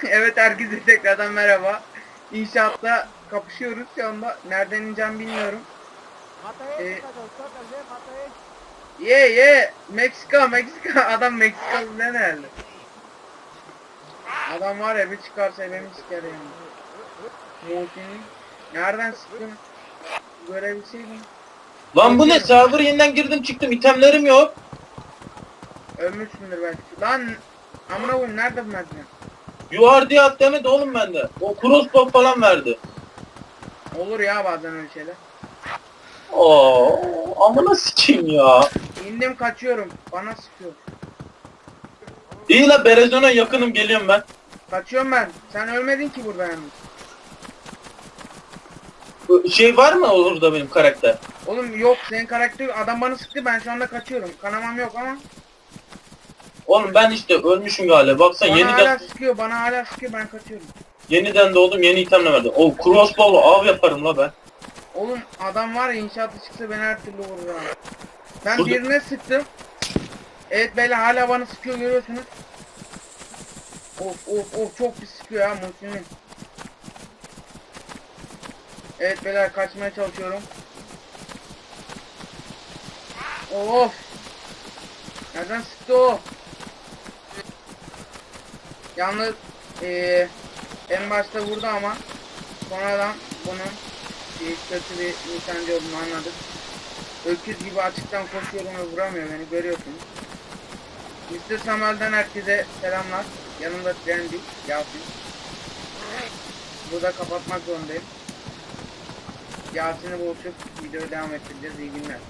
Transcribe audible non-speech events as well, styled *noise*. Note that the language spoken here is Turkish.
*laughs* Evet herkese tekrardan merhaba. İnşaatta kapışıyoruz şu anda. Nereden ineceğim bilmiyorum. Este. Ye ye Meksika Meksika *laughs* adam Meksikalı ne nerede? Adam var ya bir çıkarsa beni siker yani. Nereden sıktın? Görebilseydim. Lan bu ne? Server yeniden girdim çıktım. itemlerim yok. Ölmüşsündür belki. Lan amına koyayım nerede bu merdiven? UR diye at demedi oğlum bende. O crossbow falan verdi. Olur ya bazen öyle şeyler. Oo, amına sikeyim ya. İndim kaçıyorum. Bana sıkıyor. İyi la Berezon'a yakınım geliyorum ben. Kaçıyorum ben. Sen ölmedin ki burada yalnız. Şey var mı orada benim karakter? Oğlum yok senin karakter adam bana sıktı ben şu anda kaçıyorum. Kanamam yok ama. Oğlum ben işte ölmüşüm galiba. Baksana Bana yeniden hala sıkıyor bana hala sıkıyor ben kaçıyorum. yeniden doğdum yeni itemle verdi. O crossbow'la av yaparım la ben. Oğlum adam var ya inşaatı çıksa beni her türlü vurur ha. Ben Burada- birine sıktım. Evet böyle hala bana sıkıyor görüyorsunuz. Of of of çok pis sıkıyor ha Muhsin'in. Evet beyler kaçmaya çalışıyorum. Of. Nereden sıktı o? Yalnız eee en başta vurdu ama sonradan bunun bir kötü bir nişancı olduğunu anladık. Öküz gibi açıktan koşuyorum ve vuramıyor beni görüyorsunuz. Mr. Samuel'den herkese selamlar. Yanımda Trendy, Yasin. Burada kapatmak zorundayım. Yasin'i buluşup videoyu devam ettireceğiz. İyi günler.